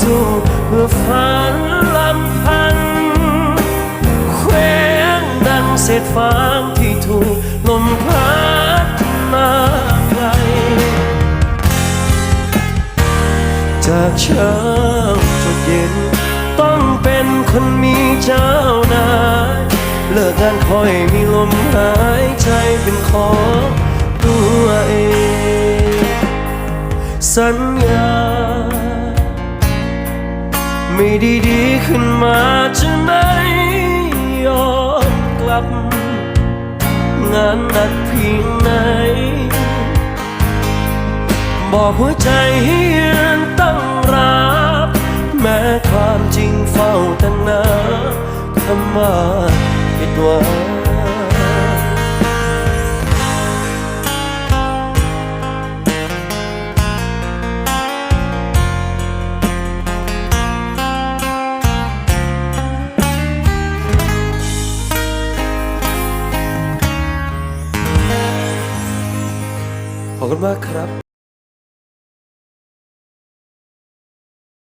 สู้เพื่อฝันลำพันเคว้งดังเศษฟางที่ถูกลมพัดมาไกลจากเช้าจนเย็น ต้องเป็นคนมีเจ้านายเลิกงานคอยมีลมหายใจเป็นของตัวเอง สัญญา ไม่ดีดีขึ้นมาจะไม่ยอมกลับ งานหนักเพียงไหน บอกหัวใจให้ยืนตั้งรับ แม้ความจริงเฝ้าตั้งนานคำว่าผิดหวัง पकड़ में खराब